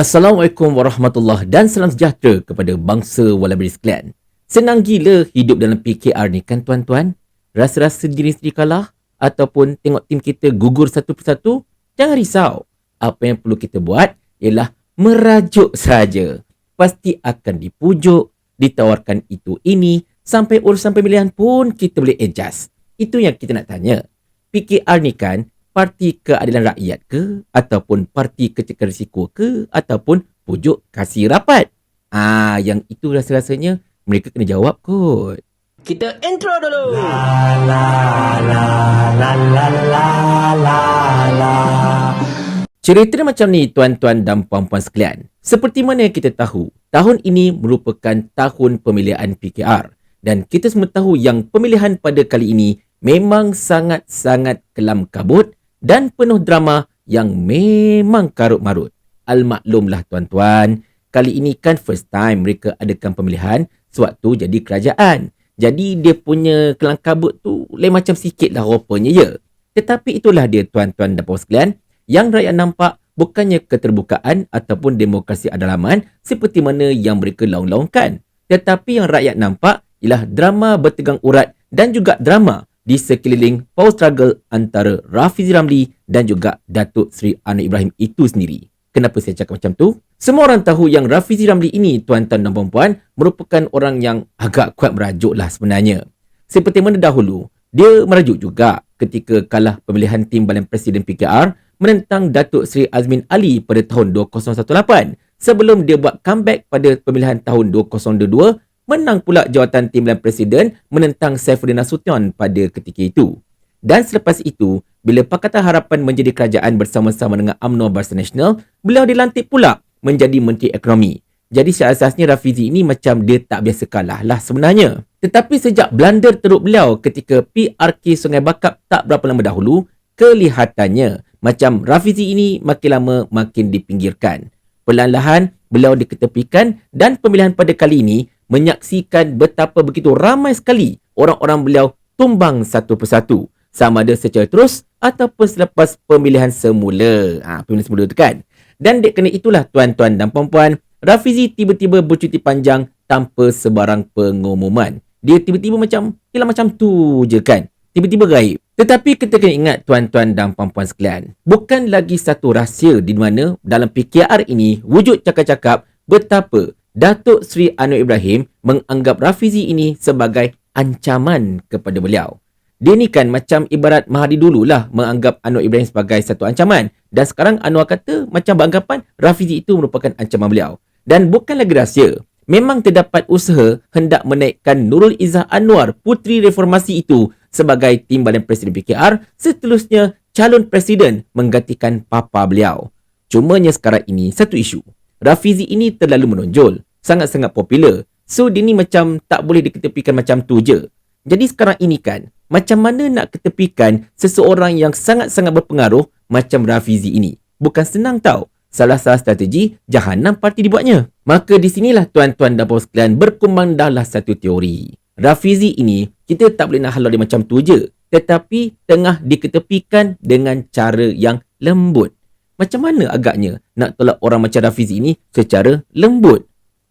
Assalamualaikum warahmatullahi dan salam sejahtera kepada bangsa Walabri sekalian. Senang gila hidup dalam PKR ni kan tuan-tuan? Rasa-rasa diri sendiri kalah ataupun tengok tim kita gugur satu persatu? Jangan risau. Apa yang perlu kita buat ialah merajuk saja. Pasti akan dipujuk, ditawarkan itu ini, sampai urusan pemilihan pun kita boleh adjust. Itu yang kita nak tanya. PKR ni kan parti keadilan rakyat ke ataupun parti kecegah risiko ke ataupun pujuk kasih rapat. Ah, yang itu rasa-rasanya mereka kena jawab kot. Kita intro dulu. Cerita dia macam ni tuan-tuan dan puan-puan sekalian. Seperti mana kita tahu, tahun ini merupakan tahun pemilihan PKR. Dan kita semua tahu yang pemilihan pada kali ini memang sangat-sangat kelam kabut dan penuh drama yang memang karut-marut. Al-maklumlah tuan-tuan, kali ini kan first time mereka adakan pemilihan sewaktu jadi kerajaan. Jadi dia punya kelang kabut tu lain macam sikit lah rupanya ya. Tetapi itulah dia tuan-tuan dan puan sekalian yang rakyat nampak bukannya keterbukaan ataupun demokrasi adalaman seperti mana yang mereka laung-laungkan. Tetapi yang rakyat nampak ialah drama bertegang urat dan juga drama di sekeliling power struggle antara Rafizi Ramli dan juga Datuk Seri Anwar Ibrahim itu sendiri. Kenapa saya cakap macam tu? Semua orang tahu yang Rafizi Ramli ini, tuan-tuan dan puan-puan, merupakan orang yang agak kuat merajuk lah sebenarnya. Seperti mana dahulu, dia merajuk juga ketika kalah pemilihan tim Badan Presiden PKR menentang Datuk Seri Azmin Ali pada tahun 2018 sebelum dia buat comeback pada pemilihan tahun 2022 menang pula jawatan Timbalan Presiden menentang Saifuddin Nasution pada ketika itu. Dan selepas itu, bila Pakatan Harapan menjadi kerajaan bersama-sama dengan UMNO Barisan Nasional, beliau dilantik pula menjadi Menteri Ekonomi. Jadi seasasnya Rafizi ini macam dia tak biasa kalah lah sebenarnya. Tetapi sejak blunder teruk beliau ketika PRK Sungai Bakap tak berapa lama dahulu, kelihatannya macam Rafizi ini makin lama makin dipinggirkan. Perlahan-lahan beliau diketepikan dan pemilihan pada kali ini menyaksikan betapa begitu ramai sekali orang-orang beliau tumbang satu persatu sama ada secara terus ataupun selepas pemilihan semula. Ha, pemilihan semula tu kan. Dan dek kena itulah tuan-tuan dan puan-puan, Rafizi tiba-tiba bercuti panjang tanpa sebarang pengumuman. Dia tiba-tiba macam, ialah macam tu je kan. Tiba-tiba gaib. Tetapi kita kena ingat tuan-tuan dan puan-puan sekalian, bukan lagi satu rahsia di mana dalam PKR ini wujud cakap-cakap betapa Datuk Seri Anwar Ibrahim menganggap Rafizi ini sebagai ancaman kepada beliau. Dia ni kan macam ibarat Mahathir dululah menganggap Anwar Ibrahim sebagai satu ancaman. Dan sekarang Anwar kata macam beranggapan Rafizi itu merupakan ancaman beliau. Dan bukan lagi rahsia. Memang terdapat usaha hendak menaikkan Nurul Izzah Anwar, puteri reformasi itu sebagai timbalan Presiden PKR seterusnya calon Presiden menggantikan papa beliau. Cumanya sekarang ini satu isu. Rafizi ini terlalu menonjol. Sangat-sangat popular. So, dia ni macam tak boleh diketepikan macam tu je. Jadi sekarang ini kan, macam mana nak ketepikan seseorang yang sangat-sangat berpengaruh macam Rafizi ini? Bukan senang tau. Salah satu strategi, jahanam parti dibuatnya. Maka di sinilah tuan-tuan dan puan sekalian berkembang dalam satu teori. Rafizi ini, kita tak boleh nak halau dia macam tu je. Tetapi tengah diketepikan dengan cara yang lembut. Macam mana agaknya nak tolak orang macam Rafizi ini secara lembut?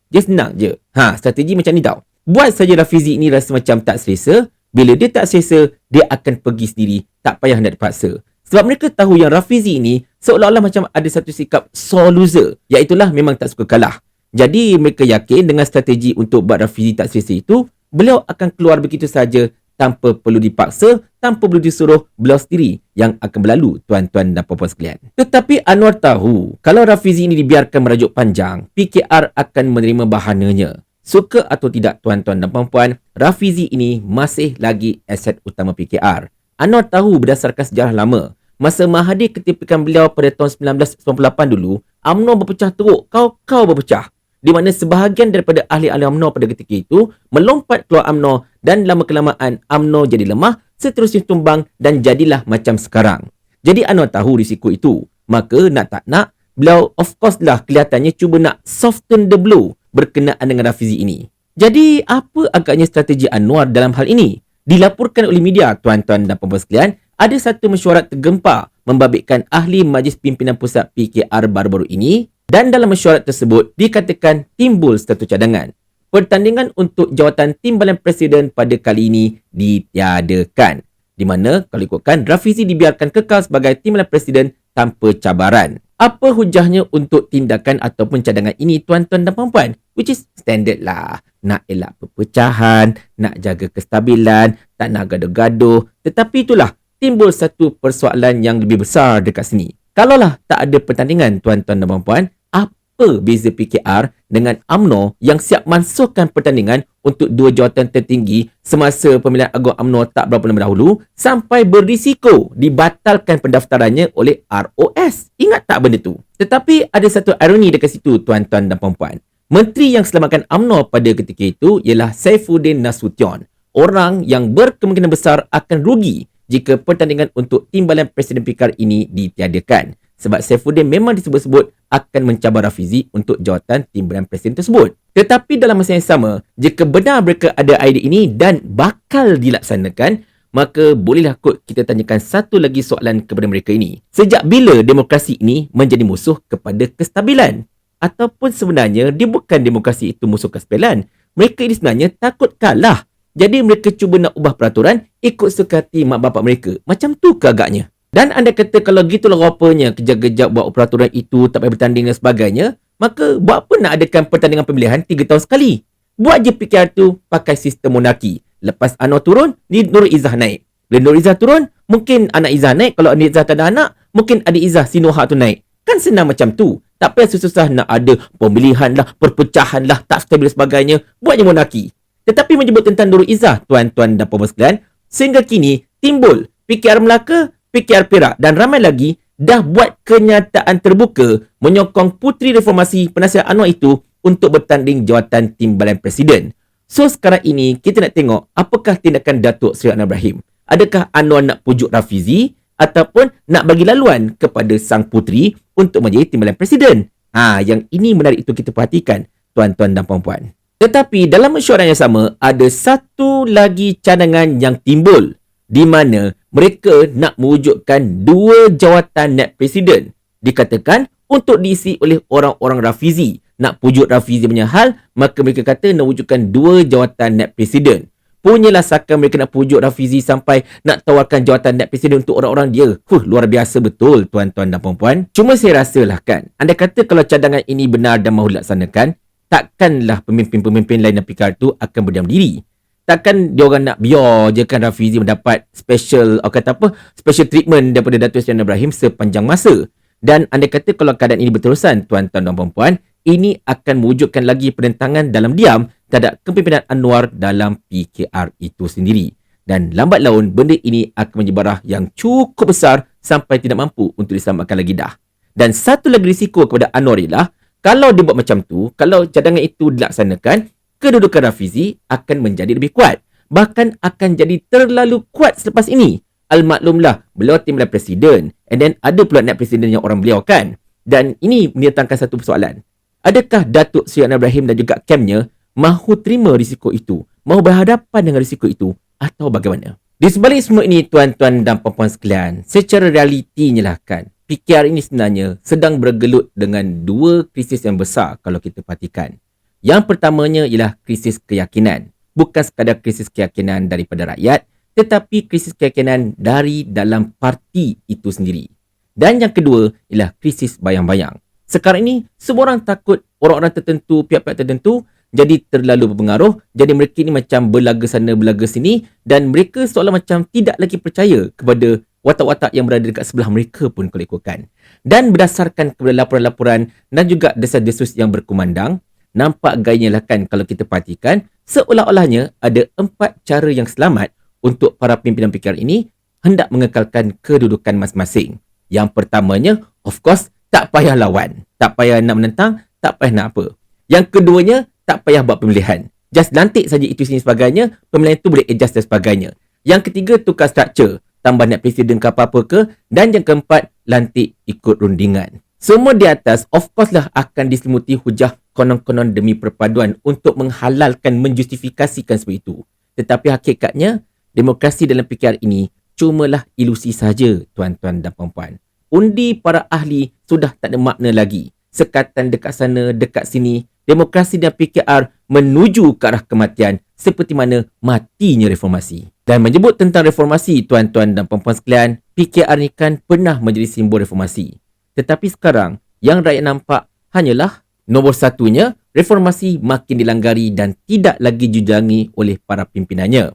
Dia senang je. Ha, strategi macam ni tau. Buat saja Rafizi ini rasa macam tak selesa. Bila dia tak selesa, dia akan pergi sendiri. Tak payah nak dipaksa. Sebab mereka tahu yang Rafizi ini seolah-olah macam ada satu sikap sore loser. Iaitulah memang tak suka kalah. Jadi mereka yakin dengan strategi untuk buat Rafizi tak selesa itu, beliau akan keluar begitu saja tanpa perlu dipaksa, tanpa perlu disuruh beliau sendiri yang akan berlalu tuan-tuan dan puan-puan sekalian. Tetapi Anwar tahu, kalau Rafizi ini dibiarkan merajuk panjang, PKR akan menerima bahananya. Suka atau tidak tuan-tuan dan puan-puan, Rafizi ini masih lagi aset utama PKR. Anwar tahu berdasarkan sejarah lama, masa Mahathir ketepikan beliau pada tahun 1998 dulu, UMNO berpecah teruk, kau-kau berpecah di mana sebahagian daripada ahli-ahli UMNO pada ketika itu melompat keluar UMNO dan lama-kelamaan UMNO jadi lemah, seterusnya tumbang dan jadilah macam sekarang. Jadi Anwar tahu risiko itu. Maka nak tak nak, beliau of course lah kelihatannya cuba nak soften the blow berkenaan dengan Rafizi ini. Jadi apa agaknya strategi Anwar dalam hal ini? Dilaporkan oleh media tuan-tuan dan puan sekalian, ada satu mesyuarat tergempar membabitkan ahli Majlis Pimpinan Pusat PKR baru-baru ini dan dalam mesyuarat tersebut dikatakan timbul satu cadangan. Pertandingan untuk jawatan Timbalan Presiden pada kali ini ditiadakan. Di mana kalau ikutkan Rafizi dibiarkan kekal sebagai Timbalan Presiden tanpa cabaran. Apa hujahnya untuk tindakan ataupun cadangan ini tuan-tuan dan puan-puan? Which is standard lah. Nak elak perpecahan, nak jaga kestabilan, tak nak gaduh-gaduh. Tetapi itulah timbul satu persoalan yang lebih besar dekat sini. Kalaulah tak ada pertandingan tuan-tuan dan puan-puan, apa beza PKR dengan AMNO yang siap mansuhkan pertandingan untuk dua jawatan tertinggi semasa pemilihan agung AMNO tak berapa lama dahulu sampai berisiko dibatalkan pendaftarannya oleh ROS. Ingat tak benda tu? Tetapi ada satu ironi dekat situ tuan-tuan dan puan-puan. Menteri yang selamatkan AMNO pada ketika itu ialah Saifuddin Nasution. Orang yang berkemungkinan besar akan rugi jika pertandingan untuk timbalan Presiden PKR ini ditiadakan sebab Saifuddin memang disebut-sebut akan mencabar Rafizi untuk jawatan timbalan presiden tersebut. Tetapi dalam masa yang sama, jika benar mereka ada idea ini dan bakal dilaksanakan, maka bolehlah kot kita tanyakan satu lagi soalan kepada mereka ini. Sejak bila demokrasi ini menjadi musuh kepada kestabilan? Ataupun sebenarnya dia bukan demokrasi itu musuh kestabilan. Mereka ini sebenarnya takut kalah. Jadi mereka cuba nak ubah peraturan ikut suka hati mak bapak mereka. Macam tu ke agaknya? Dan anda kata kalau gitulah rupanya kejap-kejap buat peraturan itu tak payah bertanding dan sebagainya, maka buat apa nak adakan pertandingan pemilihan 3 tahun sekali? Buat je PKR tu pakai sistem monarki. Lepas Anwar turun, ni Nur Izzah naik. Bila Nur Izzah turun, mungkin anak Izzah naik. Kalau Nur Izzah tak ada anak, mungkin adik Izzah Sinoha tu naik. Kan senang macam tu. Tak payah susah-susah nak ada pemilihan lah, perpecahan lah, tak stabil sebagainya. Buat je monarki. Tetapi menyebut tentang Nur Izzah, tuan-tuan dan puan sekalian, sehingga kini timbul PKR Melaka PKR Perak dan ramai lagi dah buat kenyataan terbuka menyokong Puteri Reformasi Penasihat Anwar itu untuk bertanding jawatan Timbalan Presiden. So sekarang ini kita nak tengok apakah tindakan Datuk Seri Anwar Ibrahim. Adakah Anwar nak pujuk Rafizi ataupun nak bagi laluan kepada sang puteri untuk menjadi Timbalan Presiden? Ha, yang ini menarik itu kita perhatikan tuan-tuan dan puan-puan. Tetapi dalam mesyuarat yang sama ada satu lagi cadangan yang timbul di mana mereka nak mewujudkan dua jawatan net presiden. Dikatakan untuk diisi oleh orang-orang Rafizi. Nak pujuk Rafizi punya hal, maka mereka kata nak wujudkan dua jawatan net presiden. Punyalah sakan mereka nak pujuk Rafizi sampai nak tawarkan jawatan net presiden untuk orang-orang dia. Huh, luar biasa betul tuan-tuan dan puan-puan. Cuma saya rasalah kan, anda kata kalau cadangan ini benar dan mahu dilaksanakan, takkanlah pemimpin-pemimpin lain dan pikar itu akan berdiam diri. Takkan dia orang nak biar je kan Rafizi mendapat special atau kata apa special treatment daripada Datuk Seri Ibrahim sepanjang masa. Dan anda kata kalau keadaan ini berterusan tuan-tuan dan puan-puan ini akan mewujudkan lagi perentangan dalam diam terhadap kepimpinan Anwar dalam PKR itu sendiri. Dan lambat laun benda ini akan menyebarah yang cukup besar sampai tidak mampu untuk diselamatkan lagi dah. Dan satu lagi risiko kepada Anwar ialah kalau dia buat macam tu kalau cadangan itu dilaksanakan kedudukan Rafizi akan menjadi lebih kuat. Bahkan akan jadi terlalu kuat selepas ini. Al-maklumlah, beliau timbalan presiden. And then ada pula nak presiden yang orang beliau kan. Dan ini mendatangkan satu persoalan. Adakah Datuk Seri Anwar Ibrahim dan juga kamnya mahu terima risiko itu? Mahu berhadapan dengan risiko itu? Atau bagaimana? Di sebalik semua ini, tuan-tuan dan puan-puan sekalian, secara realitinya lah kan, PKR ini sebenarnya sedang bergelut dengan dua krisis yang besar kalau kita perhatikan. Yang pertamanya ialah krisis keyakinan. Bukan sekadar krisis keyakinan daripada rakyat, tetapi krisis keyakinan dari dalam parti itu sendiri. Dan yang kedua ialah krisis bayang-bayang. Sekarang ini, semua orang takut orang-orang tertentu, pihak-pihak tertentu jadi terlalu berpengaruh. Jadi mereka ini macam berlaga sana, berlaga sini dan mereka seolah macam tidak lagi percaya kepada watak-watak yang berada dekat sebelah mereka pun kalau ikutkan. Dan berdasarkan kepada laporan-laporan dan juga desas-desus yang berkumandang, nampak gayanya lah kan kalau kita perhatikan seolah-olahnya ada empat cara yang selamat untuk para pimpinan PKR ini hendak mengekalkan kedudukan masing-masing. Yang pertamanya, of course, tak payah lawan. Tak payah nak menentang, tak payah nak apa. Yang keduanya, tak payah buat pemilihan. Just lantik saja itu sini sebagainya, pemilihan itu boleh adjust dan sebagainya. Yang ketiga, tukar structure. Tambah nak presiden ke apa-apa ke. Dan yang keempat, lantik ikut rundingan. Semua di atas, of course lah akan diselimuti hujah konon-konon demi perpaduan untuk menghalalkan, menjustifikasikan semua itu. Tetapi hakikatnya, demokrasi dalam PKR ini cumalah ilusi saja tuan-tuan dan puan-puan. Undi para ahli sudah tak ada makna lagi. Sekatan dekat sana, dekat sini, demokrasi dan PKR menuju ke arah kematian seperti mana matinya reformasi. Dan menyebut tentang reformasi tuan-tuan dan puan-puan sekalian, PKR ni kan pernah menjadi simbol reformasi. Tetapi sekarang, yang rakyat nampak hanyalah nombor satunya, reformasi makin dilanggari dan tidak lagi jujangi oleh para pimpinannya.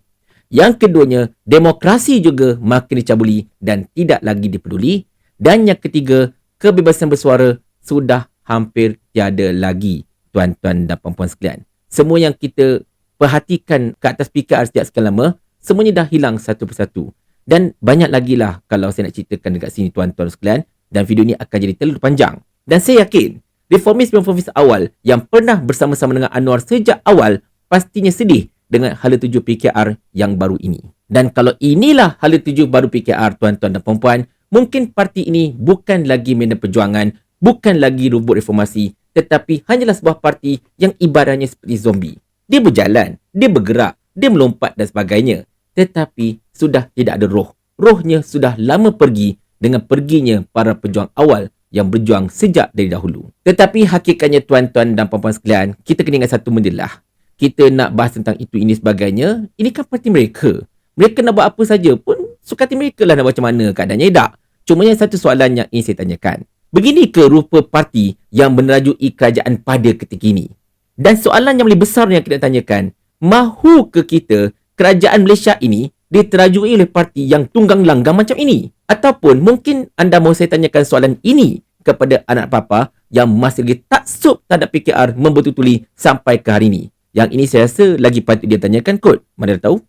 Yang keduanya, demokrasi juga makin dicabuli dan tidak lagi dipeduli. Dan yang ketiga, kebebasan bersuara sudah hampir tiada lagi, tuan-tuan dan puan-puan sekalian. Semua yang kita perhatikan ke atas PKR setiap sekian lama, semuanya dah hilang satu persatu. Dan banyak lagi lah kalau saya nak ceritakan dekat sini tuan-tuan sekalian. Dan video ni akan jadi terlalu panjang. Dan saya yakin, reformis-reformis awal yang pernah bersama-sama dengan Anwar sejak awal pastinya sedih dengan hala tuju PKR yang baru ini. Dan kalau inilah hala tuju baru PKR tuan-tuan dan puan-puan, mungkin parti ini bukan lagi medan perjuangan, bukan lagi robot reformasi, tetapi hanyalah sebuah parti yang ibaratnya seperti zombie. Dia berjalan, dia bergerak, dia melompat dan sebagainya. Tetapi sudah tidak ada roh. Rohnya sudah lama pergi dengan perginya para pejuang awal yang berjuang sejak dari dahulu. Tetapi hakikatnya tuan-tuan dan puan-puan sekalian, kita kena ingat satu benda lah. Kita nak bahas tentang itu ini sebagainya, ini kan parti mereka. Mereka nak buat apa saja pun suka hati mereka lah nak macam mana keadaannya tak. Cuma yang satu soalan yang ingin saya tanyakan. Begini ke rupa parti yang menerajui kerajaan pada ketika ini? Dan soalan yang lebih besar yang kita tanyakan, mahu ke kita kerajaan Malaysia ini diterajui oleh parti yang tunggang langgang macam ini? Ataupun mungkin anda mahu saya tanyakan soalan ini kepada anak papa yang masih lagi tak sup terhadap PKR membetululi sampai ke hari ini. Yang ini saya rasa lagi patut dia tanyakan kot. Mana dia tahu?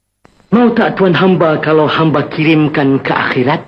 Mau tak tuan hamba kalau hamba kirimkan ke akhirat?